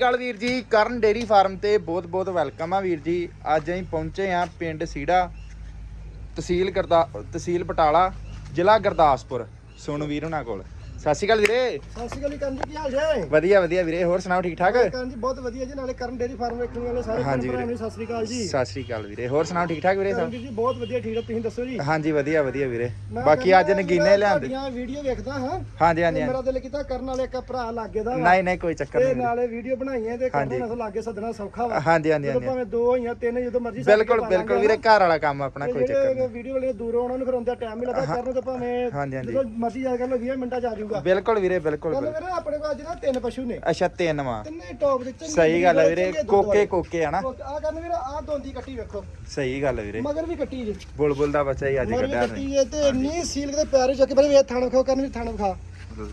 ਕਾਲ ਵੀਰ ਜੀ, ਕਰਨ dairy farm ਤੇ ਬਹੁਤ ਬਹੁਤ ਵੈਲਕਮ ਆ ਵੀਰ ਜੀ। ਅੱਜ ਅਸੀਂ ਪਹੁੰਚੇ ਆ ਪਿੰਡ ਸੀੜਾ, ਤਹਿਸੀਲ ਗਰਦਾ ਤਹਿਸੀਲ ਬਟਾਲਾ, ਜ਼ਿਲ੍ਹਾ ਗੁਰਦਾਸਪੁਰ। ਸੁਣ ਵੀਰ ਹੁਣਾਂ ਕੋਲ। ਸਤਿ ਸ਼੍ਰੀ ਅਕਾਲ ਵੀਰੇ। ਸਤਿ ਸ਼੍ਰੀ ਅਕਾਲ ਜੀ ਕਰਨ ਜੀ ਕੀ ਹਾਲ ਜੇ ਵਧੀਆ ਵਧੀਆ ਵੀਰੇ ਹੋਰ ਸੁਣਾਓ ਠੀਕ ਠਾਕ? ਕਰਨ ਜੀ ਬਹੁਤ ਵਧੀਆ ਜੀ ਨਾਲੇ ਕਰਨ ਡੇਰੀ ਫਾਰਮ ਵੇਖਣ ਵਾਲੇ ਸਾਰੇ ਹਾਂਜੀ ਭੈਣ ਭਰਾਵਾਂ ਵੀਰੇ। ਨੂੰ ਸਤਿ ਸ਼੍ਰੀ ਅਕਾਲ ਜੀ। ਸਤਿ ਸ਼੍ਰੀ ਅਕਾਲ ਵੀਰੇ ਹੋਰ ਸੁਣਾਓ ਠੀਕ ਠਾਕ ਵੀਰੇ ਕਰਨ ਸਭ ਜੀ ਬਹੁਤ ਵਧੀਆ ਠੀਕ ਤੁਸੀਂ ਦੱਸੋ ਜੀ? ਹਾਂਜੀ ਵਧੀਆ ਵਧੀਆ ਵੀਰੇ। ਮੈਂ ਬਾਕੀ ਅੱਜ ਕਹਿੰਦਾ ਨਗੀਨੇ ਲਿਆਂਦੇ। ਤੁਹਾਡੀਆਂ ਵੀਡੀਓ ਵੇਖਦਾ ਹਾਂ ਹਾਂਜੀ ਤੇ ਹਾਂਜੀ। ਮੇਰਾ ਦਿਲ ਕੀਤਾ ਕਰਨ ਵਾਲੇ ਇੱਕ ਭਰਾ ਲਾਗੇ ਦਾ ਵਾ। ਨਹੀਂ ਨਹੀਂ ਕੋਈ ਚੱਕਰ ਤੇ ਨਹੀਂ ਨਾਲੇ ਵੀਡੀਓ ਬਣਾਈਆਂ ਤੇ ਹਾਂਜੀ। ਕਰਨ ਨਾਲ ਲਾਗੇ ਸੱਦਣਾ ਸੌਖਾ ਵਾ। ਹਾਂਜੀ ਹਾਂਜੀ ਜਦੋਂ ਹਾਂਜੀ। ਭਾਵੇਂ ਦੋ ਹੋਈਆਂ ਤਿੰਨ ਜਦੋਂ ਮਰਜ਼ੀ ਸੱਦ ਕੇ ਬਿਲਕੁਲ ਪਾ ਬਿਲਕੁਲ ਵੀਰੇ ਘਰ ਵਾਲਾ ਕੰਮ ਆਪਣਾ ਤੇ ਕੋਈ ਚੱਕਰ ਜਿਹੜੇ ਨਹੀਂ। ਵੀਡੀਓ ਵਾਲੇ ਦੂਰੋਂ ਉਹਨਾਂ ਨੂੰ ਫਿਰ ਆਉਂਦਾ ਟਾਈਮ ਨਹੀਂ ਲੱਗਦਾ ਕਰਨ ਤਾਂ ਭਾਵੇਂ ਹਾਂਜੀ, ਹਾਂਜੀ। ਜਦੋਂ ਮਰਜ਼ੀ ਜਾ ਕਰ ਲੋ 20 ਮਿੰਟਾਂ ਚ ਆ ਜਾਊਗਾ। ਬਿਲਕੁਲ ਵੀਰੇ ਬਿਲਕੁਲ ਬਿਲਕੁਲ। ਵੀਰੇ ਆਪਣੇ ਕੋਲ ਅੱਜ ਨਾ ਤਿੰਨ ਪਸ਼ੂ ਨੇ। ਅੱਛਾ ਤਿੰਨ ਵਾ। ਤਿੰਨੇ ਟੌਪ ਦੇ ਚੰਗੇ ਸਹੀ ਗੱਲ ਵੀਰੇ ਕੋਕੇ। ਕੋਕੇ ਆ ਨਾ। ਆ ਕਰਨ ਵੀਰੇ ਆ ਦੋਂਦੀ ਕੱਟੀ ਵੇਖੋ। ਸਹੀ ਗੱਲ ਵੀਰੇ। ਮਗਰ ਵੀ ਕੱਟੀ ਜੀ। ਬੁਲਬੁਲ ਦਾ ਬੱਚਾ ਹੀ ਅੱਜ ਮਗਰ ਵੀ ਕੱਢਿਆ ਨੇ ਕੱਟੀ ਹੈ ਤੇ ਇੰਨੀ ਸੀਲ ਦੇ ਪਿਆਰੇ ਚੱਕ ਪਰ ਵੇ ਥਾਣ ਵਿਖਾਓ ਕਰਨ ਵੀ ਥਾਣ ਵਿਖਾ।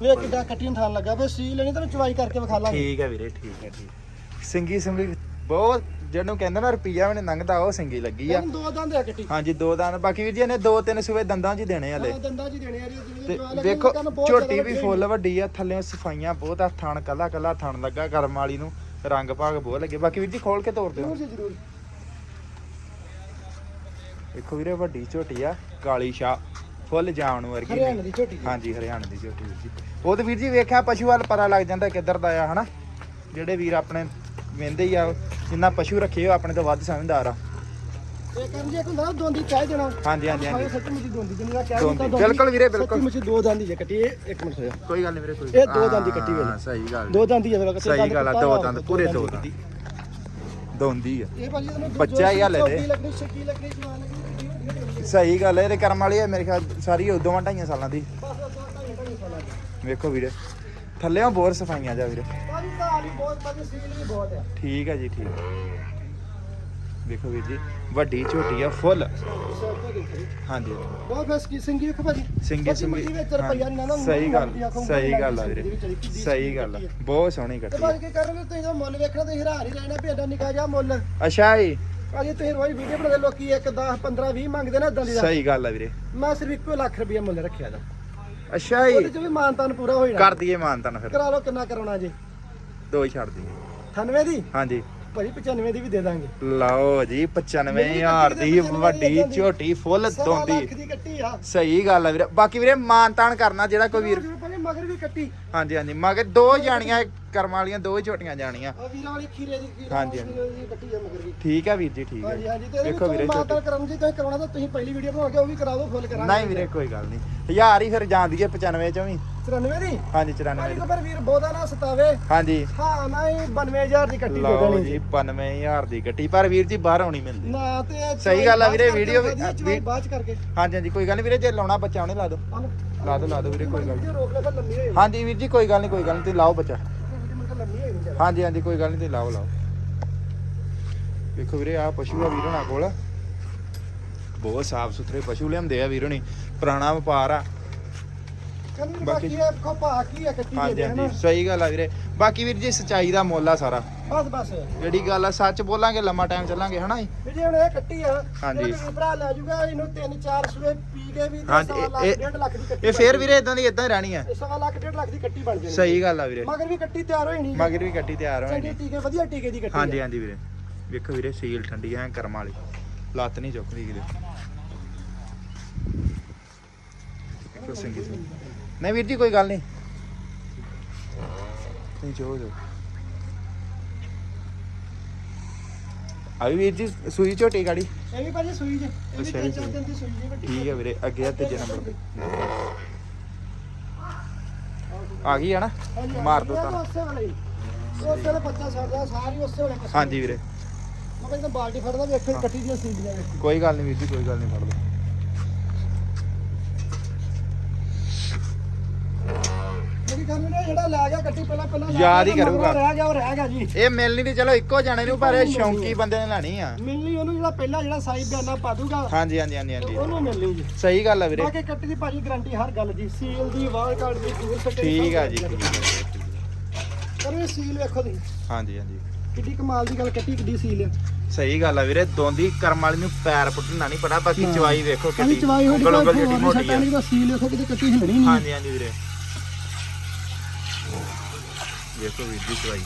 ਵੇ ਕਿੱਡਾ ਕੱਟੀ ਨੂੰ ਥਾਣ ਲੱਗਾ। ਵੇ ਸੀਲ ਨਹੀਂ ਤੈਨੂੰ ਚਵਾਈ ਕਰਕੇ ਵਿਖਾ ਲਾਂਗੇ। ਠੀਕ ਹੈ ਵੀਰੇ ਠੀਕ ਹੈ ਠੀਕ। ਸਿੰਗੀ ਸਿੰਗੀ ਬਹੁਤ ਜਿਹਨੂੰ ਕਹਿੰਦੇ ਨਾ ਰੁਪਈਆ ਵੀ ਨਹੀਂ ਲੰਘਦਾ ਉਹ ਸਿੰਗੀ ਲੱਗੀ ਆ। ਇਹਨੂੰ ਦੋ ਦੰਦ ਆ ਕੱਟੀ ਹਾਂਜੀ ਦੋ ਦੰਦ। ਬਾਕੀ ਵੀਰ ਜੀ ਇਹਨੇ ਦੋ ਤਿੰਨ ਸੂਏ ਦੰਦਾਂ 'ਚ ਹੀ ਦੇਣੇ ਹਲੇ। ਹਾਂ ਦੰਦਾਂ ਜੀ ਦੇਣੇ ਆ ਤੇ ਵੇਖੋ ਝੋਟੀ ਵੀ ਫੁੱਲ ਵੱਡੀ ਆ ਥੱਲੇੋਂ ਸਫਾਈਆਂ ਬਹੁਤ ਆ ਥਣ ਕੱਲਾ ਕੱਲਾ ਥਣ ਲੱਗਾ ਕਰਮ ਵਾਲੀ ਨੂੰ ਰੰਗ ਭਾਗ ਬਹੁਤ ਲੱਗੇ। ਬਾਕੀ ਵੀਰ ਜੀ ਖੋਲ ਕੇ ਤੋਰ ਦਿਓ। ਜ਼ਰੂਰ ਜੀ ਜ਼ਰੂਰ। ਵੇਖੋ ਵੀਰੇ ਵੱਡੀ ਝੋਟੀ ਆ ਕਾਲੀ ਸ਼ਾ ਫੁੱਲ ਜਾਣ ਵਰਗੀ ਹਰਿਆਣੇ ਨਹੀਂ। ਦੀ ਝੋਟੀ ਜੀ। ਹਾਂਜੀ ਹਰਿਆਣੇ ਦੀ ਝੋਟੀ ਵੀਰ ਜੀ। ਉਹ ਤੇ ਵੀਰ ਜੀ ਵੇਖਿਆ ਪਸ਼ੂ ਵੱਲ ਪਤਾ ਲੱਗ ਜਾਂਦਾ ਕਿੱਧਰ ਦਾ ਆ ਹਨਾ? ਜਿਹੜੇ ਵੀਰ ਆਪਣੇ ਵੇਂਦੇ ਹੀ ਆ ਜਿੰਨਾ ਪਸ਼ੂ ਰੱਖੇ ਹੋ ਆਪਣੇ ਤੋਂ ਵੱਧ ਸਮਝਦਾਰ ਆ। ਇਹ ਕਰਨ ਜੀ ਇੱਕ ਹੁੰਦਾ ਨਾ ਦੋਂਦੀ ਕਹਿ ਦੇਣਾ। ਹਾਂਜੀ ਹਾਂਜੀ ਹਾਂਜੀ। ਸੱਚੀ ਮੁੱਚੀ ਦੋਂਦੀ ਜਿੰਨੀ ਦਾ ਕਹਿ ਦੋਂਦੀ। ਦਿੱਤਾ ਬਿਲਕੁਲ ਵੀਰੇ, ਬਿਲਕੁਲ। ਸੱਚੀ ਮੁੱਚੀ ਦੋ ਦੰਦ ਹੀ ਹੈ ਕੱਟੀ ਇਹ ਇੱਕ ਮਿੰਟ ਹੋਇਆ ਕੋਈ ਗੱਲ ਨਹੀਂ ਵੀਰੇ ਕੋਈ ਇਹ ਦੋ ਦੰਦ ਦੀ ਕੱਟੀ ਵੇਲੇ। ਹਾਂ, ਸਹੀ ਗੱਲ। ਦੋ ਦੰਦ ਹੀ ਹੈ ਵੇਲਾ ਸਹੀ ਗੱਲ ਆ ਦੋ ਦੰਦ ਪੂਰੇ ਦੋ ਦੰਦ। ਦੋਂਦੀ ਆ। ਇਹ ਭਾਜੀ ਤੁਹਾਨੂੰ ਬੱਚਾ ਹੀ ਹਾਲੇ। ਲੱਗਣੀ ਲੱਗਣੀ ਜਵਾਨ ਲੱਗਣੀ ਸਹੀ ਗੱਲ ਹੈ ਇਹਦੇ ਕਰਮ ਵਾਲੀ ਆ ਮੇਰੇ ਖਿਆਲ ਸਾਰੀ ਉਹ ਦੋਵਾਂ ਢਾਈਆਂ ਸਾਲਾਂ ਦੀ। ਵੇਖੋ ਵੀਰੇ। ਥੱਲੇੋਂ ਬੋਰ ਸਫਾਈਆਂ ਜਾ ਵੀਰੇ। ਭਾਜੀ ਧਾਰ ਵੀ ਬਹੁਤ ਭਾਜੀ ਸੀਲ ਵੀ ਬਹੁਤ ਆ। ਠੀਕ ਹੈ ਜੀ ਠੀਕ ਵੇਖੋ ਵੀਰ ਜੀ ਵੱਡੀ ਝੋਟੀ ਆ ਫੁੱਲ। ਹਾਂਜੀ। ਬਹੁਤ ਬਸ ਕੀ ਸਿੰਗੀ ਵੇਖੋ ਭਾਜੀ। ਸਿੰਗੀ ਸਿੰਗੀ। ਸਹੀ ਗੱਲ ਸਹੀ ਗੱਲ ਆ ਵੀਰੇ। ਸਹੀ ਗੱਲ ਆ। ਬਹੁਤ ਸੋਹਣੀ ਤੇ ਕੱਟੀ ਭਾਜੀ ਕੀ ਕਰਨਗੇ ਤੁਸੀਂ? ਜਦੋਂ ਮੁੱਲ ਵੇਖਣਾ ਤੁਸੀਂ ਹਰਾ ਹੀ ਐਡਾ ਨਿਕਾ ਜਾ ਮੁੱਲ। ਅੱਛਾ ਜੀ। ਭਾਜੀ ਤੁਸੀਂ ਰੋਜ਼ ਵੀਡੀਓ ਬਣਾਉਂਦੇ ਲੋਕੀ 1 10 15 20 ਮੰਗਦੇ ਨਾ ਇਦਾਂ ਦੀ। ਸਹੀ ਗੱਲ ਆ ਵੀਰੇ। ਮੈਂ ਸਿਰਫ ਇੱਕੋ ਲੱਖ ਰੁਪਈਆ ਮੁੱਲ ਰੱਖਿਆ ਦਾ। ਅੱਛਾ ਉਹਦੇ ਜੀ ਚ ਵੀ ਮਾਨਤਾਨ ਪੂਰਾ ਹੋ ਜਾਣਾ। ਕਰ ਦਈਏ ਮਾਨਤਨ ਫਿਰ। ਕਰਾ ਲਓ ਕਿੰਨਾ ਕਰਾਉਣਾ ਜੀ? ਦੋ ਹੀ ਛੱਡ ਦਈਏ। 98 ਦੀ? ਹਾਂਜੀ। ਭਾਜੀ 95 ਦੀ ਵੀ ਦੇ ਦਾਂਗੇ। ਲਓ ਜੀ 95000 ਦੀ ਵੱਡੀ ਝੋਟੀ ਫੁੱਲ ਦੋਂਦੀ ਸਹੀ ਗੱਲ ਆ ਵੀਰੇ। ਬਾਕੀ ਵੀਰੇ ਮਾਨਤਾਨ ਕਰਨਾ ਜਿਹੜਾ ਕੋਈ ਵੀਰ ਮਗਰ ਵੀ ਕੱਟੀ। ਹਾਂਜੀ ਹਾਂਜੀ। ਮਗਰ ਦੋ ਜਾਣੀਆਂ ਕਰਮ ਵਾਲੀਆਂ ਦੋ ਹੀ ਝੋਟੀਆਂ ਜਾਣੀਆਂ। ਆ ਵੀਰਾਂ ਵਾਲੀ ਖੀਰੇ ਦੀ ਵੀਰਾਂ ਹਾਂਜੀ, ਵਾਲੀ ਦੀ ਕੱਟੀ ਆ ਮਗਰ ਵੀ ਠੀਕ ਹੈ ਵੀਰ ਜੀ ਠੀਕ ਹਾਂਜੀ ਹੈ ਹਾਂਜੀ ਤੇ ਵੇਖੋ ਵੀਰੇ ਮਾਤਾ ਕਰਮ ਜੀ ਤੁਸੀਂ ਕਰਾਉਣਾ ਤਾਂ ਤੁਸੀਂ ਪਹਿਲੀ ਵੀਡੀਓ ਬਣਾ ਕੇ ਉਹ ਵੀ ਕਰਾ ਦਿਓ ਫੁੱਲ ਕਰਾਂਗੇ ਨਹੀਂ ਵੀਰੇ ਕੋਈ ਗੱਲ ਨਹੀਂ। ਹਜ਼ਾਰ ਹੀ ਫਿਰ ਜਾਂਦੀ ਹੈ 95 ਚੋਂ ਵੀ। 93 ਦੀ? ਹਾਂਜੀ ਭਾਜੀ 94 ਕੋ ਫਿਰ ਵੀਰ ਬਹੁਤਾ ਨਾ ਸਤਾਵੇ। ਹਾਂਜੀ। ਹਾਂ ਨਾ ਹੀ 92000 ਦੀ ਕੱਟੀ ਦੇ ਲਓ ਦੇਣੀ ਜੀ 95000 ਦੀ ਗੱਟੀ ਪਰ ਵੀਰ ਜੀ ਬਾਹਰ ਆਉਣੀ ਮਿਲਦੀ। ਨਾ ਤੇ ਸਹੀ ਗੱਲ ਆ ਵੀਰੇ, ਚ ਵੀਡੀਓ ਵੀ- ਕਰਕੇ ਚਵਾਈ ਬਾਅਦ ਚ ਕਰਕੇ। ਹਾਂਜੀ ਹਾਂਜੀ ਕੋਈ ਗੱਲ ਨਹੀਂ ਵੀਰੇ ਜੇ ਲਾਉਣਾ ਬੱਚਾ ਉਹਨੇ ਲਾ ਦਿਓ। ਆ। ਲਾ ਦਿਓ ਲਾ ਦਿਓ ਵੀਰੇ ਕੋਈ ਗੱਲ ਨਹੀਂ। ਵੀਡੀਓ ਰੋਕ ਲੈ ਫਿਰ ਲੰਮੀ ਹੋ ਜਾਣੀ ਹਾਂਜੀ ਵੀਰ ਜੀ ਕੋਈ ਗੱਲ ਨਹੀਂ ਕੋਈ ਗੱਲ ਨਹੀਂ ਤੁਸੀਂ ਲਾਓ ਬੱਚਾ। ਮੈਂ ਲੰਮੀ ਹਾਂਜੀ ਹਾਂਜੀ ਕੋਈ ਗੱਲ ਨਹੀਂ ਤੁਸੀਂ ਲਾਓ ਲਾਓ। ਵੇਖੋ ਵੀਰੇ ਆ ਪਸ਼ੂ ਆ ਵੀਰ ਹੋਣਾ ਕੋਲ। ਬਹੁਤ ਸਾਫ਼ ਸੁਥਰੇ ਪਸ਼ੂ ਲਿਆਉਂਦੇ ਆ ਵੀਰ ਹੋਣੀ ਪੁਰਾਣਾ ਵਪਾਰ ਆ। ਬਾਕੀ- ਇਹ ਕੋ ਕੀ ਆ ਕੱਟੀ ਦੇ ਹਾਂਜੀ ਸਹੀ ਗੱਲ ਆ ਵੀਰੇ। ਬਾਕੀ ਵੀਰ ਜੀ ਸਚਾਈ ਦਾ ਮੁੱਲ ਆ ਸਾਰਾ। ਬਸ ਬਸ। ਜਿਹੜੀ ਗੱਲ ਆ ਸੱਚ ਬੋਲਾਂਗੇ ਲੰਮਾ ਟਾਈਮ ਚੱਲਾਂਗੇ ਹਨਾ ਜੀ? ਵੀਡੀਓ ਹੁਣ ਇਹ ਕੱਟੀ ਆ। ਹਾਂਜੀ। ਇਹ ਵੀ ਭਰਾ ਲੈ ਜਾਊਗਾ ਇਹਨੂੰ ਤਿੰਨ ਚਾਰ ਸੂਏ ਪੀ ਕੇ ਵੀ ਹਾਂਜੀ, ਸਵਾ ਲੱਖ ਇਹ- ਡੇਢ ਲੱਖ ਦੀ ਕੱਟੀ ਇਹ ਫੇਰ ਵੀਰੇ ਇਦਾਂ ਦੀ ਇਦਾਂ ਹੀ ਰਹਿਣੀ ਆ। ਇਹ ਸਵਾ ਲੱਖ ਡੇਢ ਲੱਖ ਦੀ ਕੱਟੀ ਬਣ ਜਾਣੀ। ਸਹੀ ਗੱਲ ਆ ਵੀਰੇ। ਮਗਰ ਵੀ ਕੱਟੀ ਤਿਆਰ ਹੋਈ ਨਹੀਂ ਮਗਰ ਵੀ ਕੱਟੀ ਤਿਆਰ ਹੋਣੀ ਚੰਗੇ ਟੀਕੇ ਵਧੀਆ ਟੀਕੇ ਦੀ ਕੱਟੀ ਹਾਂਜੀ। ਹਾਂਜੀ ਵੀਰੇ। ਵੇਖੋ ਵੀਰੇ ਸੀਲ ਠੰਡੀ ਐ ਕਰਮ ਵਾਲੀ। ਲੱਤ ਨਹੀਂ ਚੁੱਕਦੀ ਕਿਤੇ। ਵੇਖੋ ਸਿੰਗੀ ਸਿੰਗੀ। ਨਹੀਂ ਵੀਰ ਜੀ ਕੋਈ ਗੱਲ ਨਹੀਂ ਨਹੀਂ ਜੋ ਜੋ। ਆ ਵੀ ਵੀਰ ਜੀ ਸੂਈ ਝੋਟੀ ਗਾੜੀ? ਇਹ ਵੀ ਭਾਜੀ ਸੂਈ ਜੇ। ਇਹ ਵੀ ਅੱਛਾ ਤਿੰਨ ਜੀ। ਚਾਰ ਦਿਨ ਦੀ ਸੂਈ ਜੇ ਵੱਡੀ ਠੀਕ ਹੈ ਵੀਰੇ ਅੱਗੇ ਆ ਤੀਜੇ ਨੰਬਰ ਤੇ। ਆ ਗਈ ਆ ਨਾ? ਹਾਂਜੀ, ਮਾਰ ਦੋ ਤਾਂ ਉਸੇ ਵੇਲੇ ਹੀ। ਉਸੇ ਵੇਲੇ ਬੱਚਾ ਛੱਡਦਾ ਸਾਰੀ ਉਸੇ ਵੇਲੇ ਕੱਟੀ। ਹਾਂਜੀ ਵੀਰੇ। ਮੈਂ ਕਹਿੰਦਾ ਬਾਲਟੀ ਫੜਦਾ ਵੇਖੋ ਕੱਟੀ ਦੀਆਂ ਸੀਲੀਆਂ ਵੇਖੋ। ਕੋਈ ਗੱਲ ਨਹੀਂ ਵੀਰ ਜੀ ਕੋਈ ਗੱਲ ਨਹੀਂ ਫੜ ਲਓ। ਮੇਰੀ ਗੱਲ ਨੇ ਜਿਹੜਾ ਲੈ ਗਿਆ ਕੱਟੀ ਪਹਿਲਾਂ ਪਹਿਲਾਂ ਲੈ ਯਾਦ ਹੀ ਗਿਆ, ਮਗਰੋਂ ਕਰੂਗਾ। ਰਹਿ ਗਿਆ ਉਹ ਰਹਿ ਗਿਆ ਜੀ। ਇਹ ਮਿਲਣੀ ਤੇ ਚਲੋ ਇੱਕੋ ਜਾਣੇ ਨੂੰ ਪਰ ਇਹ ਸ਼ੌਂਕੀ ਬੰਦੇ ਨੇ ਲੈਣੀ ਆ। ਮਿਲਣੀ ਉਹਨੂੰ ਜਿਹੜਾ ਪਹਿਲਾਂ ਜਿਹੜਾ ਸਾਈ ਬਿਆਨਾ ਪਾ ਦੂਗਾ ਹਾਂਜੀ ਹਾਂਜੀ ਹਾਂਜੀ ਹਾਂਜੀ। ਉਹਨੂੰ ਮਿਲਣੀ ਜੀ। ਸਹੀ ਗੱਲ ਆ ਵੀਰੇ। ਬਾਕੀ ਕੱਟੀ ਦੀ ਭਾਜੀ ਗਾਰੰਟੀ ਹਰ ਗੱਲ ਦੀ ਸੀਲ ਦੀ ਵਾਲ ਕਾਰਡ ਦੀ ਦੂਰ ਦੀ ਠੀਕ ਆ ਜੀ ਠੀਕ ਆ। ਆ। ਪਰ ਇਹ ਸੀਲ ਵੇਖੋ ਤੁਸੀਂ। ਹਾਂਜੀ ਹਾਂਜੀ। ਕਿੱਡੀ ਕਮਾਲ ਦੀ ਗੱਲ ਕੱਟੀ ਕਿੱਡੀ ਸੀਲ ਹੈ ਸਹੀ ਗੱਲ ਆ ਵੀਰੇ ਦੋਂਦੀ ਕਰਮ ਵਾਲੀ ਨੂੰ ਪੈਰ ਪੁੱਟਣਾ ਨਹੀਂ ਪਤਾ ਬਾਕੀ। ਚਵਾਈ ਵੇਖੋ ਕਿੱਡੀ ਚਵਾਈ ਹੋਈ ਉਂਗਲ ਉਂਗਲ ਜਿਹੜੀ ਮੋਟੀ ਆ। ਸੀਲ ਵੇਖੋ ਕਿਤੇ ਕੱਟੀ ਹਿਲਣੀ ਨਹੀਂ। ਹਾਂਜੀ ਹਾਂਜੀ ਵੀਰੇ। ਵੇਖੋ ਵੀਰ ਦੀ ਚਵਾਈ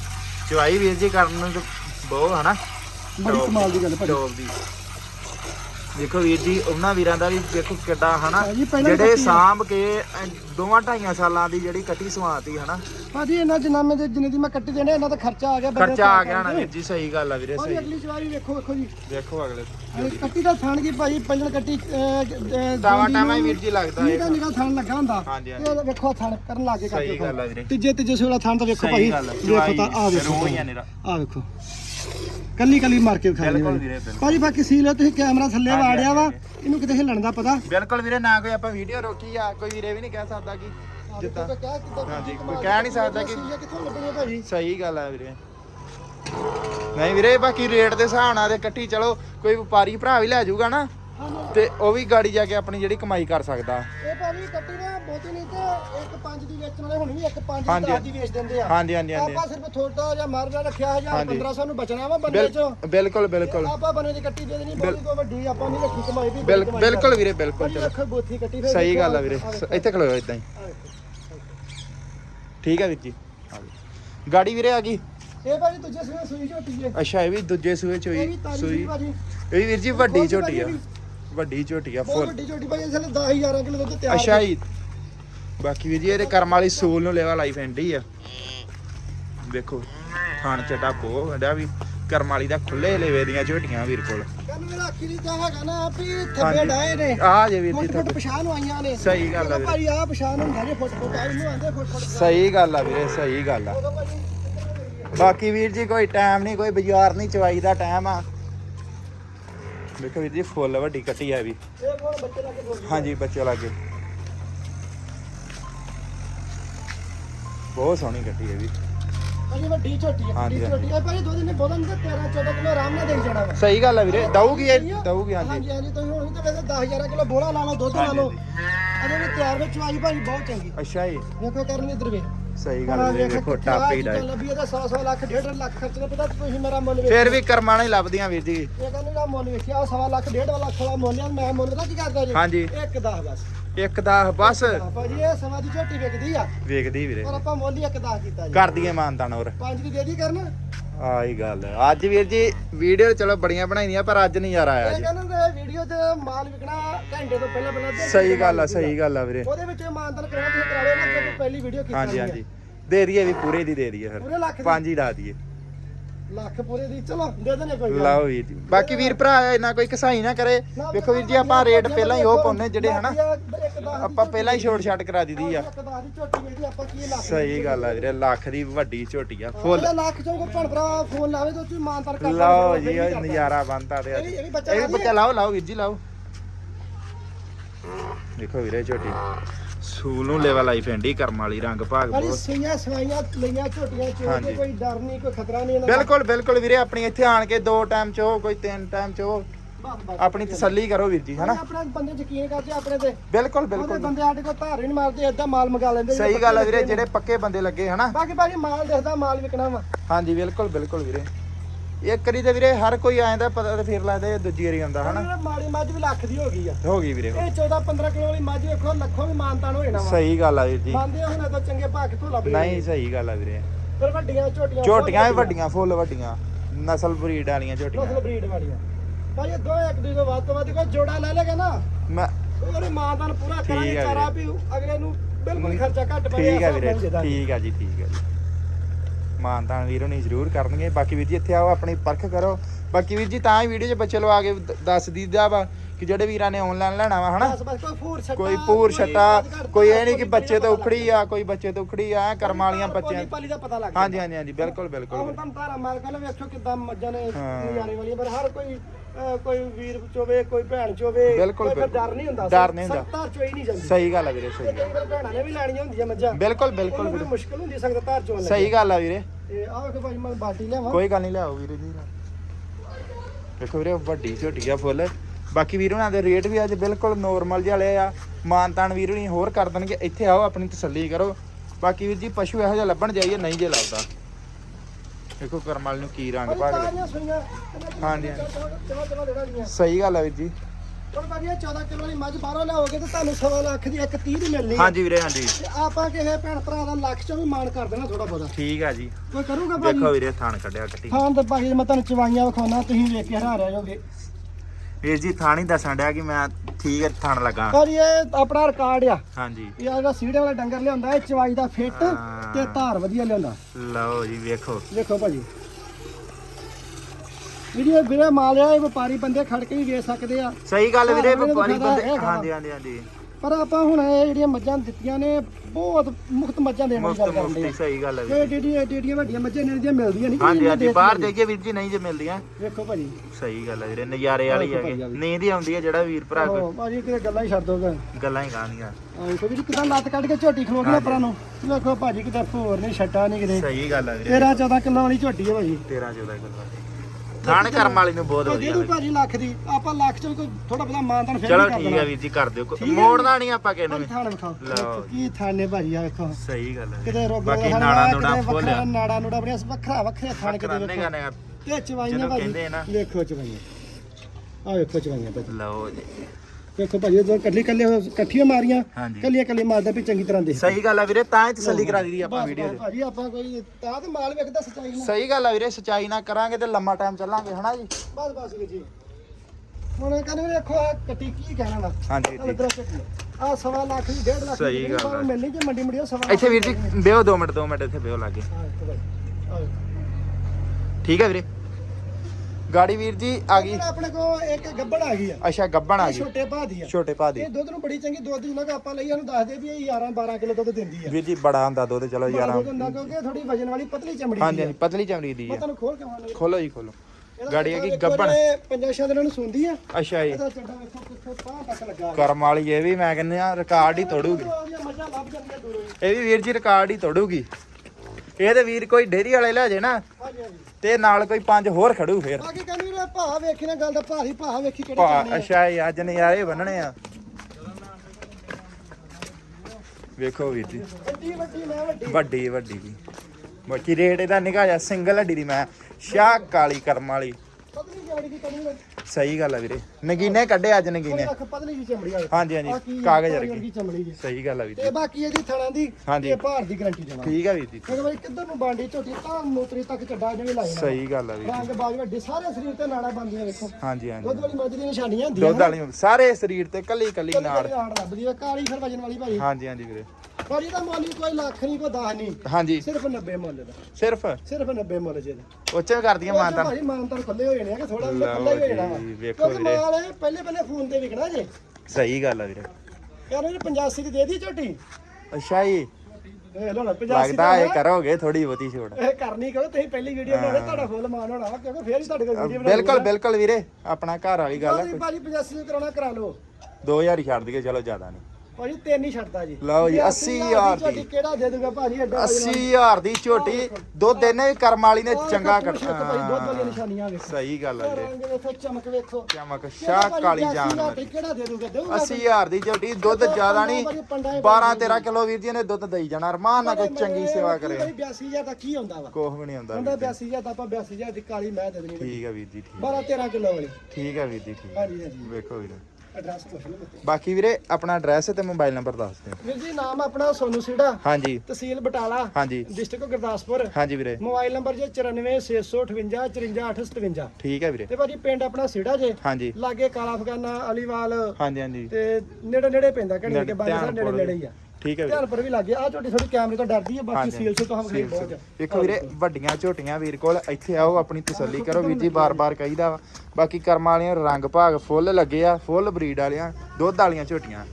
ਚਵਾਈ ਵੀਰ ਜੀ ਕਰਨ ਨੂੰ ਤਾਂ ਬਹੁਤ ਹਨਾ? ਬੜੀ ਕਮਾਲ ਦੀ ਗੱਲ ਭਾਜੀ। ਟੌਪ ਦੀ। ਦੇਖੋ ਵੀਰ ਜੀ ਉਹਨਾਂ ਵੀਰਾਂ ਦਾ ਵੀ ਦੇਖੋ ਕਿੱਡਾ ਹਨਾ। ਹਾਂ ਜਿਹੜੇ। ਸਾਂਭ ਕੇ ਦੋਵਾਂ ਢਾਈਆਂ ਸਾਲਾਂ ਦੀ ਜਿਹੜੀ ਕੱਟੀ ਸਵਾਤੀ ਹਨਾ। ਭਾਜੀ ਇਹਨਾਂ ਜਨਾਮੇ ਦੇ ਜਿੰਨੇ ਦੀ ਮੈਂ ਕੱਟੀ ਦੇਣੇ ਇਹਨਾਂ ਦਾ ਖਰਚਾ ਆ ਗਿਆ ਖਰਚਾ ਆ ਗਿਆ ਨਾ। ਵੀਰ ਜੀ ਸਹੀ ਗੱਲ ਆ ਵੀਰੇ ਸਹੀ। ਅਗਲੀ ਜਵਾਈ ਵੇਖੋ ਵੇਖੋ ਜੀ। ਦੇਖੋ ਅਗਲੇ। ਕੱਟੀ ਦਾ ਥਣ ਕੀ ਭਾਜੀ ਪਹਿਲਾਂ ਕੱਟੀ ਟਾਵਾ ਟਾਵਾ ਹੀ ਵੀਰ ਜੀ ਲੱਗਦਾ ਨਿਕਾ ਇਹ ਨਿਕਾ ਥਣ ਲੱਗਾ ਹੁੰਦਾ। ਇਹ ਵੇਖੋ ਥਣ ਕਰਨ ਲੱਗੇ ਸਹੀ ਕਰਕੇ ਗੱਲ ਆ ਵੀਰੇ। ਤੀਜੇ ਤੀਜੇ ਸੋਲਾ ਥਣ ਤਾਂ ਵੇਖੋ ਸਹੀ ਭਾਜੀ। ਵੇਖੋ ਤਾਂ ਆ ਵੇਖੋ ਆ ਵੇਖੋ। ਕੱਲੀ ਕੱਲੀ ਮਾਰ ਕੇ ਵਿਖਾਈ ਬਿਲਕੁਲ ਵੀਰੇ ਬਿਲਕੁਲ। ਭਾਜੀ ਬਾਕੀ ਸੀਲ ਹੈ ਤੁਸੀਂ ਕੈਮਰਾ ਥੱਲੇ ਹਾਂਜੀ, ਵਾੜਿਆ ਵਾ ਇਹਨੂੰ ਕਿਤੇ ਹਿੱਲਣ ਦਾ ਪਤਾ। ਬਿਲਕੁਲ ਵੀਰੇ ਨਾ ਕੋਈ ਆਪਾਂ ਵੀਡੀਓ ਰੋਕੀ ਆ ਕੋਈ ਵੀਰੇ ਵੀ ਨਹੀਂ ਕਹਿ ਸਕਦਾ ਕਿ ਜਿੱਦਾਂ। ਹਾਂਜੀ, ਕੋਈ ਕਹਿ ਨਹੀਂ ਸਕਦਾ ਕਿ- ਕਿੱਥੋਂ ਲੱਭਣੀ ਭਾਜੀ? ਸਹੀ ਗੱਲ ਆ ਵੀਰੇ। ਨਹੀਂ ਵੀਰੇ ਬਾਕੀ ਰੇਟ ਦੇ ਹਿਸਾਬ ਨਾਲ ਤੇ ਕੱਟੀ ਚਲੋ ਕੋਈ ਵਪਾਰੀ ਭਰਾ ਵੀ ਲੈ ਜਾਊਗਾ ਨਾ। ਤੇ ਉਹ ਵੀ ਗਾੜੀ ਜਾ ਕੇ ਆਪਣੀ ਜਿਹੜੀ ਕਮਾਈ ਕਰ ਸਕਦਾ। ਇਹ ਭਾਜੀ ਕੱਟੀ ਨਾ ਬਹੁਤੀ ਨਹੀਂ ਤੇ ਇੱਕ ਪੰਜ ਦੀ ਵੇਚਣ ਵਾਲੇ ਹੁਣ ਵੀ ਇੱਕ ਪੰਜ ਦੀ ਹਾਂਜੀ। ਦਸ ਦੀ ਵੇਚ ਦਿੰਦੇ ਆ। ਹਾਂਜੀ ਹਾਂਜੀ ਹਾਂਜੀ। ਆਪਾਂ ਸਿਰਫ ਥੋੜਾ ਜਿਹਾ ਮਾਰਜਾ ਰੱਖਿਆ ਹਜ਼ਾਰ ਹਾਂਜੀ। 1500 ਨੂੰ ਬਚਣਾ ਵਾ ਬੰਦੇ ਬਿਲ- ਚੋਂ। ਬਿਲਕੁਲ ਬਿਲਕੁਲ। ਆਪਾਂ ਬਨੇ ਦੀ ਕੱਟੀ ਦੇ ਦੇਣੀ ਬਿਲ- ਬਹੁਤੀ ਕੋ ਵੱਡੀ ਆਪਾਂ ਨਹੀਂ ਰੱਖੀ ਕਮਾਈ ਵੀ ਬਿਲ- ਬਿਲਕੁਲ ਵੀਰੇ ਬਿਲਕੁਲ ਚਲੋ ਚਲੋ। ਅੱਖ ਬੋਥੀ ਕੱਟੀ ਫਿਰ ਸਹੀ ਗੱਲ ਆ ਵੀਰੇ। ਇੱਥੇ ਖਲੋਇਓ ਇਦਾਂ ਹੀ। ਠੀਕ ਆ ਵੀਰ ਜੀ। ਆ ਗਈ। ਗਾੜੀ ਵੀਰੇ ਆ ਗਈ। ਇਹ ਭਾਜੀ ਦੂਜੇ ਸੂਏ ਸੂਈ ਝੋਟੀ ਹੈ ਅੱਛਾ ਇਹ ਵੀ ਦੂਜੇ ਸੂਏ ਚ ਇਹ ਹੋਈ ਤਾਜੀ ਸੂਈ। ਭਾਜੀ ਇਹ ਵੀ ਵੀਰ ਜੀ ਵੱਡੀ ਝੋਟੀ ਆ। ਵੱਡੀ ਝੋਟੀ ਆ ਬਹੁਤ ਫੁੱਲ। ਵੱਡੀ ਝੋਟੀ ਭਾਜੀ ਇਸਲੇ 10000 ਕਿਲੋ ਦੁੱਧ ਤਿਆਰ ਅੱਛਾ ਜੀ। ਬਾਕੀ ਵੀਰ ਜੀ ਇਹਦੇ ਕਰਮ ਵਾਲੀ ਸੂਲ ਨੂੰ ਲੈਵਾ ਲਾਈਫ ਐਂਡੀ ਆ। ਦੇਖੋ ਥਣ ਚਟਾ ਪੋ ਵਡਾ ਵੀ ਕਰਮ ਵਾਲੀ ਦਾ ਖੁੱਲੇ ਲੇਵੇ ਦੀਆਂ ਝੋਟੀਆਂ ਵੀਰ ਕੋਲ। ਕੰਨ ਮੇਰਾ ਅਖੀਰੀ ਤਾਂ ਹੈਗਾ ਨਾ ਵੀ ਹਾਂਜੀ। ਥੱਬੇ ਡਾਏ ਨੇ। ਆ ਜੇ ਵੀਰ ਜੀ ਫੁੱਟ ਫੁੱਟ ਤੁਹਾਡੇ ਪਛਾਣ ਨੂੰ ਆਈਆਂ ਨੇ। ਸਹੀ ਗੱਲ ਆ ਵੀਰੇ। ਭਾਜੀ ਆ ਪਛਾਣ ਹੁੰਦਾ ਜੇ ਫੁੱਟ ਫੁੱਟ ਆ ਇਹਨੂੰ ਆਂਦੇ ਫੁੱਟ ਫੁੱਟ ਸਹੀ ਗੱਲ ਆ ਵੀਰੇ ਸਹੀ ਗੱਲ ਆ। ਉਦੋਂ ਭਾਜੀ ਬਾਕੀ ਵੀਰ ਜੀ ਕੋਈ ਟਾਈਮ ਨਹੀਂ ਕੋਈ ਬਾਜ਼ਾਰ ਨਹੀਂ ਚਵਾਈ ਦਾ ਟਾਈਮ ਆ। ਦੇਖੋ ਵੀਰ ਜੀ ਫੁੱਲ ਵੱਡੀ ਕੱਟੀ ਆ ਵੀ। ਹਾਂਜੀ ਬੱਚੇ ਲਾਗੇ। ਬਹੁਤ ਸੋਹਣੀ ਕੱਟੀ ਹੈ ਵੀ। ਭਾਜੀ ਵੱਡੀ ਝੋਟੀ ਹੈ ਵੱਡੀ ਝੋਟੀ ਹੈ ਭਾਜੀ ਦੋ ਦਿਨ ਬੋਲਣ ਦੇ 13 14 ਕਿਲੋ ਆਰਾਮ ਨਾਲ ਦੇ ਜਾਣਾ ਸਹੀ ਗੱਲ ਆ ਵੀਰੇ ਦਊਗੀ ਇਹ ਦਊਗੀ ਹਾਂਜੀ। ਹਾਂਜੀ ਹਾਂਜੀ ਤੁਸੀਂ ਹੁਣ ਤਾਂ ਵੈਸੇ 10000 ਕਿਲੋ ਬੋਲਾ ਲਾ ਲਓ ਦੁੱਧ ਲਾ ਲਓ। ਅਜੇ ਵੀ ਤਿਆਰ ਵਿੱਚ ਆਈ ਭਾਜੀ ਬਹੁਤ ਚੰਗੀ। ਅੱਛਾ ਜੀ। ਵੇਖੋ ਕਰਨ ਇਧਰ ਵੇ ਸਹੀ ਗੱਲ ਵੀਰੇ ਵੇਖੋ ਟਾਪੇ ਹੀ ਡਾਏ। ਲੱਭੀ ਇਹਦਾ 100 100 ਲੱਖ 1.5 ਲੱਖ ਖਰਚਣਾ ਪਤਾ ਤੁਸੀਂ ਮੇਰਾ ਮੁੱਲ ਵੇਖ ਫੇਰ ਵੀ ਕਰਮਾਂ ਨਾਲ ਹੀ ਲੱਭਦੀਆਂ ਵੀਰ ਜੀ। ਇਹ ਕਹਿੰਦੇ ਦਾ ਮੁੱਲ ਵੇਖਿਆ ਸਵਾ ਲੱਖ 1.5 ਲੱਖ ਵਾਲਾ ਮੁੱਲ ਮੈਂ ਮੁੱਲ ਦਾ ਕੀ ਕਰਦਾ ਜੀ? ਹਾਂਜੀ। ਇੱਕ 10 ਬਸ। ਇੱਕ ਦਾ ਬਸ। ਹਾਂ ਭਾਜੀ ਇਹ ਸਵਾ ਦੀ ਝੋਟੀ ਵਿਕਦੀ ਆ। ਵੇਖਦੀ ਵੀਰੇ। ਪਰ ਆਪਾਂ ਮੁੱਲ ਹੀ ਇੱਕ 10 ਕੀਤਾ ਜੀ। ਕਰ ਦਈਏ ਮਾਨਤਾਨ ਹੋਰ। ਪੰਜ ਦੀ ਦੇ ਦੀ ਕਰਨ। ਆਹੀ ਗੱਲ। ਅੱਜ ਵੀਰ ਜੀ ਵੀਡੀਓ ਚਲੋ ਬੜੀਆਂ ਬਣਾਈਆਂ ਪਰ ਅੱਜ ਨਜ਼ਾਰਾ ਆਇਆ ਇਹ ਜੀ। ਕਹਿੰਦੇ ਮਾਲ ਵਿਕਣਾ ਘੰਟੇ ਤੋਂ ਪਹਿਲਾਂ ਪਹਿਲਾਂ ਅੱਧੇ ਸਹੀ ਘੰਟੇ ਗੱਲ ਆ ਸਹੀ ਗੱਲ ਆ ਵੀਰੇ। ਉਹਦੇ ਵਿੱਚ ਮਾਨਤਨ ਕਰਾਉਣਾ ਤੁਸੀਂ ਕਰਾ ਲਿਓ ਨਾ ਪਹਿਲੀ ਵੀਡੀਓ ਕੀਤੀ ਹਾਂਜੀ। ਹਾਂਜੀ। ਦੇ ਦਈਏ ਵੀ ਪੂਰੇ ਦੀ ਦੇ ਦਈਏ ਫਿਰ। ਪੂਰੇ ਲੱਖ ਦੀ? ਪੰਜ ਹੀ ਲਾ ਦਈਏ। ਲੱਖ ਪੂਰੇ ਦੀ ਚਲੋ ਦੇ ਦੇਣੇ ਕੋਈ ਗੱਲ ਲਓ ਵੀਰ ਜੀ ਬਾਕੀ ਵੀਰ ਭਰਾ ਇੰਨਾ ਕੋਈ ਕਸਾਈ ਨਾ ਕਰੇ। ਵੇਖੋ ਵੀਰ ਜੀ ਆਪਾਂ ਰੇਟ ਪਹਿਲਾਂ ਹੀ ਉਹ ਪਾਉਨੇ ਜਿਹੜੇ ਹਨਾ। ਆਪਾਂ ਪਹਿਲਾਂ ਹੀ ਛੋਟ ਛੱਟ ਕਰਾ ਦਿੱਦੀ। ਆ। ਸਹੀ ਗੱਲ ਆ ਵੀਰੇ ਲੱਖ ਦੀ ਵੱਡੀ ਝੋਟੀ ਆ ਫੁੱਲ। ਲੱਖ ਚੋਂ ਕੋਈ ਭਰਾ ਫੋਨ ਲਾਵੇ ਤਾਂ ਤੁਸੀਂ ਮਾਨਤਨ ਕਰ ਲਓ ਜੀ ਨਜ਼ਾਰਾ ਬੰਦਾ ਤੇ ਇਹ ਵੀ ਬੱਚਾ ਲਾਓ ਲਾਓ ਵੀਰ ਜੀ ਲਾਓ। ਦੇਖੋ ਵੀਰੇ ਝੋਟੀ। ਸੂਲ ਨੂੰ ਲੈਵਲ ਆਈ ਫੈਂਡੀ ਕਰਮ ਵਾਲੀ ਰੰਗ ਭਾਗ ਅਰੇ ਬਹੁਤ। ਸਈਆਂ ਸਵਾਈਆਂ ਲਈਆਂ ਝੋਟੀਆਂ ਚੋਂ ਹਾਂਜੀ। ਕੋਈ ਡਰ ਨਹੀਂ ਕੋਈ ਖਤਰਾ ਨਹੀਂ ਇਹਨਾਂ ਦਾ। ਬਿਲਕੁਲ ਬਿਲਕੁਲ ਵੀਰੇ ਆਪਣੀ ਇੱਥੇ ਆਣ ਕੇ ਦੋ ਟਾਈਮ ਚੋ ਕੋਈ ਤਿੰਨ ਟਾਈਮ ਚੋ। ਆਪਣੀ ਤਸੱਲੀ ਕਰੋ ਵੀਰ ਜੀ ਹਨਾ? ਆਪਣੇ ਬੰਦੇ ਯਕੀਨ ਕਰਦੇ ਆਪਣੇ ਤੇ। ਬਿਲਕੁਲ ਉਹਦੇ ਬਿਲਕੁਲ। ਬੰਦੇ ਸਾਡੇ ਕੋਲ ਧਾਰ ਨਹੀਂ ਮਾਰਦੇ ਏਦਾਂ ਮਾਲ ਮੰਗਾ ਲੈਂਦੇ ਸਹੀ ਗੱਲ ਆ ਵੀਰੇ ਜਿਹੜੇ ਪੱਕੇ ਬੰਦੇ ਲੱਗੇ ਹਨਾ? ਬਾਕੀ ਭਾਜੀ ਮਾਲ ਦੇਖਦਾ ਮਾਲ ਵਿਕਣਾ ਵਾ। ਹਾਂਜੀ ਬਿਲਕੁਲ ਬਿਲਕੁਲ ਵੀਰੇ। ਇੱਕ ਵਾਰੀ ਤੇ ਵੀਰੇ ਹਰ ਕੋਈ ਆਇਂਦਾ ਪਤਾ ਤੇ ਫਿਰ ਲੱਗਦਾ ਇਹ ਦੂਜੀ ਵਾਰੀ ਆਉਂਦਾ ਹਨਾ? ਮਾੜੀ ਮੱਝ ਵੀ ਲੱਖ ਦੀ ਹੋ ਗਈ ਆ। ਹੋ ਗਈ ਵੀਰੇ ਇਹ 14 15 ਕਿਲੋ ਵਾਲੀ ਮੱਝ ਵੇਖੋ ਲੱਖੋਂ ਵੀ ਮਾਨਤਾਨ ਹੋ ਜਾਣਾ ਵਾ। ਸਹੀ ਗੱਲ ਆ ਵੀਰ ਜੀ। ਬੰਦੇ ਹੁਣ ਤਾਂ ਚੰਗੇ ਭਾਅ ਕਿੱਥੋਂ ਲੱਭਦੇ ਨਹੀਂ ਸਹੀ ਗੱਲ ਆ ਵੀਰੇ। ਫਿਰ ਵੱਡੀਆਂ ਝੋਟੀਆਂ ਝੋਟੀਆਂ ਵੀ ਵੱਡੀਆਂ ਫੁੱਲ ਵੱਡੀਆਂ। ਨਸਲ ਬਰੀਡ ਵਾਲੀਆਂ ਨਸਲ ਝੋਟੀਆਂ ਬਰੀਡ ਵਾਲੀਆਂ। ਭਾਜੀ ਦੋ ਇੱਕ ਦੂਜੇ ਤੋਂ ਵੱਧ ਤੋਂ ਵੱਧ ਕੋਈ ਜੋੜਾ ਲੈ ਲੇਗਾ ਨਾ। ਮੈਂ ਉਹਦੇ ਮਾਨਤਾਨ ਪੂਰਾ ਕਰਾਂਗੇ ਚਾਰਾ ਵੀ ਅਗਲੇ ਨੂੰ ਬਿਲਕੁਲ ਖਰਚਾ ਘੱਟ ਪਵੇ ਠੀਕ ਆ ਵੀਰੇ। ਠੀਕ ਆ ਜੀ ਠੀਕ ਆ ਜੀ। ਮਾਨਤਾਨ ਵੀਰੋ ਨਹੀਂ ਜ਼ਰੂਰ ਕਰਨਗੇ। ਬਾਕੀ ਵੀਰ ਜੀ ਇੱਥੇ ਆਓ ਆਪਣੀ ਪਰਖ ਕਰੋ। ਬਾਕੀ ਵੀਰ ਜੀ ਤਾਂ ਹੀ ਵੀਡੀਓ 'ਚ ਬੱਚੇ ਲਵਾ ਕੇ ਦੱਸ ਦੀਦਾ ਵਾ ਕਿ ਜਿਹੜੇ ਵੀਰਾਂ ਨੇ ਆਨਲਾਈਨ ਲੈਣਾ ਵਾ ਹਨਾ? ਕੋਈ ਪੂਰ ਛੱਟਾ ਕੋਈ ਇਹ ਨਹੀਂ ਕਿ ਬੱਚੇ ਤੋਂ ਉਖੜੀ ਆ ਕੋਈ ਬੱਚੇ ਤੋਂ ਉਖੜੀ ਆ ਕਰਮ ਵਾਲੀਆਂ ਬੱਚਿਆਂ ਹਾਂਜੀ ਹਾਂਜੀ ਹਾਂਜੀ ਬਿਲਕੁਲ ਬਿਲਕੁਲ। ਹੁਣ ਤਾਰਾ ਮਾਰ ਕੇ ਵੇਖੋ ਕਿਦਾਂ ਮੱਝਾਂ ਨੇ। ਨਜ਼ਾਰੇ ਵਾਲੀਆਂ ਪਰ ਹਰ ਕੋਈ ਅਹ, ਕੋਈ ਵੀਰ ਚੋਵੇ ਕੋਈ ਭੈਣ ਚੋਵੇ ਬਿਲਕੁਲ, ਕੋਈ ਫਿਰ ਬਿਲਕੁਲ। ਡਰ ਨਹੀਂ ਹੁੰਦਾ ਡਰ ਨਹੀਂ ਹੁੰਦਾ। ਧਾਰ ਚੋਈ ਨਹੀਂ ਜਾਂਦੀ। ਸਹੀ ਗੱਲ ਆ ਵੀਰੇ ਸਹੀ ਕਈ ਵਾਰ ਭੈਣਾਂ ਨੇ ਵੀ ਲੈਣੀਆਂ ਹੁੰਦੀਆਂ ਮੱਝਾਂ। ਬਿਲਕੁਲ ਬਿਲਕੁਲ ਉਹਨੂੰ ਵੀਰੇ। ਮੁਸ਼ਕਲ ਹੁੰਦੀ ਧਾਰ ਚੋਣ ਸਹੀ ਗੱਲ ਆ ਵੀਰੇ। ਤੇ ਆਹ ਵੇਖੋ ਭਾਈ ਮੈਂ ਬਾਟੀ ਲਿਆਵਾਂ। ਕੋਈ ਗੱਲ ਨਹੀਂ ਲਿਆਓ ਵੀਰੇ ਜੀ ਵੇਖੋ ਵੀਰੇ ਵੱਡੀ ਝੋਟੀ ਆ ਫੁੱਲ। ਬਾਕੀ ਵੀਰ ਉਹਨਾਂ ਦੇ ਰੇਟ ਵੀ ਅੱਜ ਬਿਲਕੁਲ ਨੋਰਮਲ ਜਿਹੇ ਵਾਲੇ ਆ। ਮਾਨਤਾਨ ਵੀਰ ਨਹੀਂ ਹੋਰ ਕਰ ਦੇਣਗੇ। ਇੱਥੇ ਆਓ ਆਪਣੀ ਤਸੱਲੀ ਕਰੋ। ਬਾਕੀ ਵੀਰ ਜੀ ਪਸ਼ੂ ਇਹੋ ਜਿਹਾ ਲੱਭਣ ਜਾਈਏ ਨਹੀਂ ਜੇ ਲੱਭਦਾ। ਵੇਖੋ ਕਰਮਲ ਨੂੰ ਕੀ ਰੰਗ ਭਾਗ ਸੂਈਆਂ ਹਾਂਜੀ, ਲੀਆਂ ਸਹੀ ਗੱਲ ਆ ਵੀਰ ਜੀ। ਹੁਣ ਭਾਜੀ ਇਹ 14 ਕਿਲੋ ਵਾਲੀ ਮੱਝ ਬਾਹਰੋਂ ਲਿਆਓਗੇ ਤੇ ਤੁਹਾਨੂੰ ਸਵਾ ਲੱਖ ਦੀ ਇੱਕ 30 ਦੀ ਮਿਲਣੀ ਹੈ ਹਾਂਜੀ ਵੀਰੇ ਹਾਂਜੀ। ਤੇ ਆਪਾਂ ਕਿਸੇ ਭੈਣ ਭਰਾ ਦਾ ਲੱਖ ਚੋਂ ਵੀ ਮਾਣ ਕਰ ਦੇਣਾ ਥੋੜਾ ਬਹੁਤਾ। ਠੀਕ ਆ ਜੀ। ਕੋਈ ਕਰੂਗਾ ਭਾਜੀ? ਦੇਖੋ ਵੀਰੇ ਥਾਣ ਕੱਢਿਆ ਕੱਟੀ ਖਾਣ ਦੇ ਭਾਜੀ ਮੈਂ ਤੁਹਾਨੂੰ ਚਵਾਈਆਂ ਵਿਖਾਉਣਾ ਤੁਸੀਂ ਵੇਖ ਕੇ ਹੈਰਾਨ ਰਹਿ ਜਾਓਗੇ ਵੀਰ ਜੀ ਥਾਣ ਹੀ ਦੱਸਣ ਡਿਆ ਕਿ ਮੈਂ ਠੀਕ ਹੈ ਥਾਣ ਲੱਗਾ। ਭਾਜੀ ਇਹ ਆਪਣਾ ਰਿਕਾਰਡ ਆ। ਹਾਂਜੀ। ਇਹ ਜਿਹੜਾ ਸੀੜੇ ਵਾਲਾ ਡੰਗਰ ਲਿਆਉਂਦਾ ਇਹ ਚਵਾਈ ਦਾ ਫਿੱਟ। ਤੇ ਧਾਰ ਵਧੀਆ ਲਿਆਉਂਦਾ ਲਓ ਜੀ ਵੇਖੋ। ਵੇਖੋ ਭਾਜੀ। ਵੀਡੀਓ ਵੀਰੇ ਮਾਲ ਆ ਇਹ ਵਪਾਰੀ ਬੰਦੇ ਖੜ ਕੇ ਵੀ ਵੇਚ ਸਕਦੇ ਆ। ਸਹੀ ਗੱਲ ਵੀਰੇ ਵਪਾਰੀ ਬੰਦੇ। ਹਾਂਜੀ ਹਾਂਜੀ ਹਾਂਜੀ। ਪਰ ਆਪਾਂ ਹੁਣ ਇਹ ਜਿਹੜੀਆਂ ਮੱਝਾਂ ਦਿੱਤੀਆਂ ਨੇ ਬਹੁਤ ਮੁਫਤ ਮੱਝਾਂ ਦੇਣ ਦੀ ਮੁਫਤ ਗੱਲ ਕਰਦੇ ਮੁਫਤੀ ਸਹੀ ਗੱਲ ਹੈ ਵੀਰੇ ਇਹ ਜਿਹੜੀਆਂ ਜਿਹੜੀਆਂ ਵੱਡੀਆਂ ਮੱਝਾਂ ਨੇ ਜਿਹੜੀਆਂ ਮਿਲਦੀਆਂ ਨਹੀਂ ਹਾਂਜੀ ਹਾਂਜੀ ਬਾਹਰ। ਦੇਖੀਏ ਵੀਰ ਜੀ ਨਹੀਂ ਜੇ ਮਿਲਦੀਆਂ। ਵੇਖੋ ਭਾਜੀ। ਸਹੀ ਗੱਲ ਹੈ ਵੀਰੇ ਨਜ਼ਾਰੇ ਵਾਲੀ ਹੈਗੇ। ਨੀਂਦ ਹੀ ਆਉਂਦੀ ਹੈ ਜਿਹੜਾ ਵੀਰ ਭਰਾ ਕੋਈ। ਆਹੋ, ਭਾਜੀ ਕਿਤੇ ਗੱਲਾਂ ਹੀ ਛੱਡ ਦੋਗਾ ਗੱਲਾਂ ਹੀ ਗਾਣੀਆਂ ਆਹ ਵੇਖੋ ਵੀਰ ਕਿਦਾਂ ਲੱਤ ਕੱਢ ਕੇ ਝੋਟੀ ਖਲੋ ਗਈ ਪਰਾਂ ਨੂੰ। ਵੇਖੋ ਭਾਜੀ ਕਿਤੇ ਭੋਰ ਨਹੀਂ ਛੱਟਾ ਨਹੀਂ ਕਿਤੇ। ਸਹੀ ਗੱਲ ਹੈ ਵੀਰੇ। 13 14 ਕਿਲੋ ਵਾਲੀ ਝੋਟੀ ਹੈ ਭਾਜੀ। 13 14 ਕਿਲੋ ਥਾਣ ਕਰਮ ਵਾਲੀ ਨੂੰ ਬਹੁਤ ਵਧੀਆ ਜਿਹਨੂੰ ਭਾਜੀ ਲੱਖ ਦੀ ਆਪਾਂ ਲੱਖ ਚੋਂ ਕੋਈ ਥੋੜਾ ਬਹੁਤਾ ਮਾਨਦਾਨ ਫਿਰ ਚਲੋ ਠੀਕ ਦੇਣਾ। ਵੀਰ ਜੀ ਕਰ ਦਿਓ। ਮੋੜਨਾ ਨਹੀਂ ਆਪਾਂ ਕਿਸੇ ਨੂੰ ਵੀ। ਥਾਣ ਵਿਖਾਓ। ਕੀ ਥਾਣੇ ਭਾਜੀ ਆ ਵੇਖੋ ਸਹੀ ਗੱਲ ਹੈ ਕਿਤੇ ਰੋਗ ਬਾਕੀ ਨਾੜਾ ਨੂੜਾ ਫੁੱਲ ਆ। ਨਾੜਾ ਨੂੜਾ ਬੜੀਆਂ ਵੱਖਰਾ ਵੱਖਰੇ ਥਾਣ ਕਿਤੇ ਵੇਖੋ ਤੇ ਚਵਾਈਆਂ ਭਾਜੀ। ਆ। ਵੇਖੋ ਚਵਾਈਆਂ। ਆ ਵੇਖੋ ਚਵਾਈਆਂ ਲਓ ਜੀ। ਵੇਖੋ ਭਾਜੀ ਜਦੋਂ ਕੱਲੀ ਕੱਲੇ ਇਕੱਠੀਆਂ ਮਾਰੀਆਂ ਹਾਂਜੀ। ਕੱਲੀਆਂ ਮਾਰਦਾ ਵੀ ਚੰਗੀ ਤਰ੍ਹਾਂ ਦੇਖ ਸਹੀ ਗੱਲ ਹੈ ਵੀਰੇ ਤਾਂ ਹੀ ਤਸੱਲੀ ਕਰਾ ਦਿੱਤੀ ਆਪਾਂ ਵੀਡੀਓ ਬਸ ਭਾਜੀ ਆਪਾਂ ਕੋਈ ਤਾਂ ਤੇ ਮਾਲ ਵੇਖਦਾ ਸਚਾਈ ਨਾਲ। ਸਹੀ ਗੱਲ ਹੈ ਵੀਰੇ ਸਚਾਈ ਨਾਲ ਕਰਾਂਗੇ ਤੇ ਲੰਮਾ ਟਾਈਮ ਚੱਲਾਂਗੇ ਹਨਾ ਜੀ? ਬਸ ਬਸ ਵੀਰ ਜੀ। ਹੁਣ ਕਹਿੰਦੇ ਵੀ ਦੇਖੋ ਆ ਕੱਟੀ ਕੀ ਕਹਿਣਾ ਨਾ ਹਾਂਜੀ ਆ ਕੱਟੀ ਆ ਸਵਾ ਲੱਖ ਦੀ 1.5 ਲੱਖ ਸਹੀ ਦੀ ਗੱਲ ਹੈ। ਮਿਲਣੀ ਜੇ ਮੰਡੀ ਮੁੜਿਓ ਸਵਾ ਇੱਥੇ ਵੀਰ ਜੀ ਬਿਓ 2 ਮਿੰਟ 2 ਮਿੰਟ ਇੱਥੇ ਬਿਓ ਲਾਗੇ। ਹਾਂ, ਇੱਥੇ। ਆ। ਠੀਕ ਹੈ ਵੀਰੇ। ਗਾੜੀ ਵੀਰ ਜੀ ਆ ਗਈ। ਆਪਣੇ ਕੋਲ ਇੱਕ ਗੱਬੜ ਆ ਗਈ ਆ। ਅੱਛਾ ਗੱਬਣ ਆ ਇਹ ਗਈ। ਛੋਟੇ ਭਾਅ ਦੀ ਆ। ਛੋਟੇ ਭਾ ਦੀ। ਇਹ ਦੁੱਧ ਨੂੰ ਬੜੀ ਚੰਗੀ ਦੁੱਧ ਜਿਹਨਾਂ ਕੋ ਆਪਾਂ ਲਈ ਇਹਨੂੰ ਦੱਸਦੇ ਵੀ ਇਹ 11 12 ਕਿਲੋ ਦੁੱਧ ਦਿੰਦੀ ਆ। ਵੀਰ ਜੀ ਬੜਾ ਹੁੰਦਾ ਦੁੱਧ ਚਲੋ ਯਾਰ। ਦੁੱਧ ਹੁੰਦਾ ਕਿਉਂਕਿ ਥੋੜੀ ਵਜਨ ਵਾਲੀ ਪਤਲੀ ਚਮੜੀ ਹਾਂਜੀ ਦੀ ਆ। ਹਾਂਜੀ ਪਤਲੀ ਚਮੜੀ ਦੀ ਮੈਂ ਹੈ ਤੁਹਾਨੂੰ ਖੋਲ ਕੇ ਮਾਰਨਾ ਖੋਲੋ ਜੀ ਖੋਲੋ। ਗਾੜੀ ਹੈਗੀ ਦੇਖੋ ਗੱਬਣ। ਪੰਜਾਂ ਛੇ ਦਿਨਾਂ ਨੂੰ ਸੁੰਦੀ ਆ। ਅੱਛਾ ਜੀ। ਇਹਦਾ ਚੱਡਾ ਵੇਖੋ ਕਿੱਥੋਂ ਤਾਂ ਤੱਕ ਲੱਗਾ ਕਰਮ ਵਾਲੀ ਇਹ ਵੀ ਮੈਂ ਕਹਿੰਦੇ ਆ ਰਿਕਾਰਡ ਹੀ ਤੋੜੂਗੀ। ਦੂਰੋਂ। ਹੀ ਇਹ ਵੀ ਵੀਰ ਜੀ ਰਿਕਾਰਡ ਹੀ ਤੋੜੂਗੀ। ਇਹ ਤੇ ਵੀਰ ਕੋਈ ਡੇਰੀ ਵਾਲੇ ਲੈ ਜੇ ਨਾ। ਹਾਂਜੀ ਹਾਂਜੀ ਤੇ ਨਾਲ ਕੋਈ ਪੰਜ ਹੋਰ ਖੜੂ ਫੇਰ। ਬਾਕੀ ਕਹਿੰਦੀ ਨੇ ਭਾਅ ਵੇਖੀ ਨਾ ਗੱਲ ਦਾ ਭਾਅ ਦੀ ਭਾਅ ਵੇਖੀ ਕਿਹੜੇ ਭਾ ਚਾਹਣੇ ਆ। ਅੱਛਾ ਅੱਜ ਨਜ਼ਾਰੇ ਬੰਨਣੇ ਆ। ਵੇਖੋ ਵੀਰ ਜੀ। ਵੱਡੀ ਵੱਡੀ ਮੈਂ ਵੱਡੀ। ਵੱਡੀ ਵੱਡੀ। ਜੀ ਬਾਕੀ ਰੇਟ ਇਹਦਾ ਨਿਕਾ ਜਾ ਸਿੰਗਲ ਹੱਡੀ ਦੀ ਮੈਂ ਸ਼ਾਹ ਕਾਲੀ ਕਰਮ ਵਾਲੀ। ਦੀ ਵਿੱਚ ਸਹੀ ਗੱਲ ਆ ਵੀਰੇ। ਨਗੀਨੇ ਕੱਢੇ ਅੱਜ ਨਗੀਨੇ। ਲੱਖ ਪਤਲੀ ਜੀ ਚਮੜੀ ਆ ਹਾਂਜੀ ਹਾਂਜੀ ਕਾਗਜ਼ ਵਰਗੀ। ਚਮੜੀ ਜੀ। ਸਹੀ ਗੱਲ ਆ ਵੀਰ। ਤੇ ਜੀ ਬਾਕੀ ਇਹਦੀ ਥਣਾ ਦੀ। ਇਹ ਭਾਰ ਦੀ ਗਾਰੰਟੀ ਦੇਣਾ ਠੀਕ ਆ ਵੀਰ ਜੀ। ਕਿਉਂਕਿ ਬਾਈ ਕਿੱਧਰ ਨੂੰ ਬਾਂਡੀ ਝੋਟੀ ਤਾਂ ਮੋਤਰੀ ਤੱਕ ਚੱਡਾ ਜਿਵੇਂ ਲਾਈ ਸਹੀ ਗੱਲ ਆ ਵੀਰ ਰੰਗ ਬਾਜ ਵੱਡੇ ਸਾਰੇ ਸਰੀਰ ਤੇ ਨਾੜਾ ਬੰਦੀਆਂ ਵੇਖੋ। ਹਾਂਜੀ ਹਾਂਜੀ। ਦੁੱਧ ਵਾਲੀ ਮੱਝ ਦੀਆਂ ਨਿਸ਼ਾਨੀਆਂ ਹੁੰਦੀਆਂ ਦੁੱਧ ਵਾਲੀ ਸਾਰੇ ਸਰੀਰ ਤੇ ਕੱਲੀ ਕੱਲੀ ਨਾੜ। ਨਾੜ ਲੱਭਦੀ ਆ ਕਾਲੀ ਫਿਰ ਵਜਨ ਵਾਲੀ ਭਾਈ ਹਾਂਜੀ ਹਾਂਜੀ ਵੀਰੇ। ਭਾਜੀ ਦਾ ਮੁੱਲ ਵੀ ਕੋਈ ਲੱਖ ਨਹੀਂ ਕੋਈ 10 ਨਹੀਂ। ਹਾਂਜੀ। ਸਿਰਫ 90 ਮੁੱਲ ਦਾ। ਸਿਰਫ? ਸਿਰਫ 90 ਮੁੱਲ ਜੇ ਦਾ ਉੱਚੇ ਕਰਦੀਆਂ ਮਾਨਤਾ ਭਾਜੀ ਮਾਨਤਾਂ ਖੁੱਲੇ ਹੋ ਜਾਣੇ ਆ ਕਿ ਥੋੜਾ ਲਓ ਖੁੱਲਾ ਹੀ ਹੋ ਜਾਣਾ ਵਾ। ਵੇਖੋ ਕਿਉਂਕਿ ਵੀਰੇ। ਮਾਲ ਇਹ ਪਹਿਲੇ ਪਹਿਲੇ ਫੋਨ ਤੇ ਵਿਕਣਾ ਜੇ। ਸਹੀ ਗੱਲ ਆ ਵੀਰੇ। ਕਹਿੰਦੇ ਨੇ 85 ਦੀ ਦੇ ਦੀ ਝੋਟੀ? ਅੱਛਾ ਜੀ। ਇਹ ਲੋ ਨਾ 85 ਲੱਗਦਾ ਇਹ ਕਰੋਗੇ ਥੋੜੀ ਬਹੁਤੀ ਛੋਟ। ਇਹ ਕਰਨੀ ਕਰੋ ਤੁਸੀਂ ਪਹਿਲੀ ਵੀਡੀਓ ਬਣਾਉਣੇ ਤੁਹਾਡਾ ਫੁੱਲ ਮਾਨ ਹੋਣਾ ਵਾ ਕਿਉਂਕਿ ਫੇਰ ਹੀ ਤੁਹਾਡੇ ਕੋਲ ਵੀਡੀਓ ਬਿਲਕੁਲ ਬਿਲਕੁਲ ਵੀਰੇ ਆਪਣਾ ਘਰ ਵਾਲੀ ਗੱਲ ਆ ਭਾਜੀ 85 ਨੂੰ ਕਰਾਉਣਾ ਕਰਾ ਲਓ। 2000 ਹੀ ਛੱਡ ਦਈਏ ਚਲੋ ਜ਼ਿਆਦਾ ਨਹੀਂ। ਭਾਜੀ ਤਿੰਨ ਹੀ ਛੱਡਦਾ ਜੀ। ਲਓ ਜੀ, 85 80,000 ਦੀ। ਝੋਟੀ ਕਿਹੜਾ ਦੇ ਦੂਗਾ ਭਾਜੀ ਐਡਾ ਵਜਨ ਵਾਲੀ? 80000 ਦੀ ਝੋਟੀ ਦੁੱਧ ਇਹਨੇ ਵੀ ਕਰਮ ਵਾਲੀ ਨੇ ਆਹ ਚੰਗਾ ਵੇਖੋ, ਪੁੱਛੋ ਭਾਈ ਦੁੱਧ ਵਾਲੀਆਂ ਕੱਟਾ ਨਿਸ਼ਾਨੀਆਂ ਵੇਖੋ। ਸਹੀ ਗੱਲ ਆ ਵੀਰੇ ਰੰਗ ਵੇਖੋ ਚਮਕ ਵੇਖੋ। ਚਮਕ ਕਿਹੜਾ ਸ਼ਾਹ ਭਾਜੀ ਕਾਲੀ 82,000 ਜਾਨ ਤੇ ਕਿਹੜਾ ਦੇ ਦੂਗਾ? ਦੇਊਗਾ 80000 ਦੀ ਝੋਟੀ ਦੁੱਧ ਜ਼ਿਆਦਾ ਨਹੀਂ 12 13 ਕਿਲੋ ਵੀਰ ਜੀ ਨੇ ਦੁੱਧ ਦੇਈ ਜਾਣਾ। ਅਰਮਾਨ ਨਾਲ ਕੋਈ ਚੰਗੀ ਸੇਵਾ ਕਰੇ। 82000 ਦਾ ਕੀ ਹੁੰਦਾ ਵਾ? ਕੁਛ ਵੀ ਨਹੀਂ ਹੁੰਦਾ ਹੁੰਦਾ ਵੀਰ ਜੀ। 82000 ਦਾ ਆਪਾਂ 82000 ਦੀ ਕਾਲੀ ਮੈਂ ਦੇ ਦੇਣੀ ਠੀਕ ਆ ਵੀਰ ਜੀ ਠੀਕ 12 13 ਕਿਲੋ ਵਾਲੀ। ਠੀਕ ਆ ਵੀਰ ਜੀ ਠੀਕ ਹਾਂਜੀ ਹਾਂਜੀ। ਵੇਖੋ ਵੀਰੇ। ਐਡਰੈਸ ਪੁੱਛ ਲਓ ਬਾਕੀ ਵੀਰੇ ਆਪਣਾ ਐਡਰੈਸ ਤੇ ਮੋਬਾਈਲ ਨੰਬਰ ਦੱਸ ਦਿਓ। ਵੀਰ ਜੀ ਨਾਮ ਆਪਣਾ ਸੋਨੂ ਸੀੜਾ। ਹਾਂਜੀ। ਤਹਿਸੀਲ ਬਟਾਲਾ। ਹਾਂਜੀ। ਡਿਸਟ੍ਰਿਕਟ ਗੁਰਦਾਸਪੁਰ। ਹਾਂਜੀ ਵੀਰੇ। ਮੋਬਾਈਲ ਨੰਬਰ ਜੇ 9465 54857 ਠੀਕ ਹੈ ਵੀਰੇ। ਤੇ ਭਾਜੀ ਪਿੰਡ ਆਪਣਾ ਸੀੜਾ ਜੇ। ਹਾਂਜੀ। ਲਾਗੇ ਕਾਲਾ ਅਫਗਾਨਾ ਅਲੀਵਾਲ। ਹਾਂਜੀ ਹਾਂਜੀ। ਤੇ ਨੇੜੇ ਨੇੜੇ ਪੈਂਦਾ ਘੜੀ ਕੇ ਬਾਜੀ ਸਾਹਿਬ ਨੇੜੇ ਨੇੜੇ ਹੀ ਆ। ਠੀਕ ਹੈ ਵੀਰੇ। ਧਿਆਨਪੁਰ ਵੀ ਲੱਗੇ ਆ ਝੋਟੀ ਥੋੜੀ ਕੈਮਰੇ ਤੋਂ ਡਰਦੀ ਆ ਬਾਕੀ। ਸੀਲ ਸੇ ਤੋਂ ਹਮ ਖਰੀਦ ਬਹੁਤ ਦੇਖੋ ਵੀਰੇ ਵੱਡੀਆਂ ਝੋਟੀਆਂ ਵੀਰ ਕੋਲ ਇੱਥੇ ਆਓ ਆਪਣੀ ਤਸੱਲੀ ਕਰੋ ਵੀਰ ਜੀ ਬਾਰ-ਬਾਰ ਕਹੀਦਾ ਵਾ। ਬਾਕੀ ਕਰਮ ਵਾਲੀਆਂ ਰੰਗ ਭਾਗ ਫੁੱਲ ਲੱਗੇ ਆ ਫੁੱਲ ਬਰੀਡ ਵਾਲੀਆਂ ਦੁੱਧ ਵਾਲੀਆਂ ਝੋਟੀਆਂ।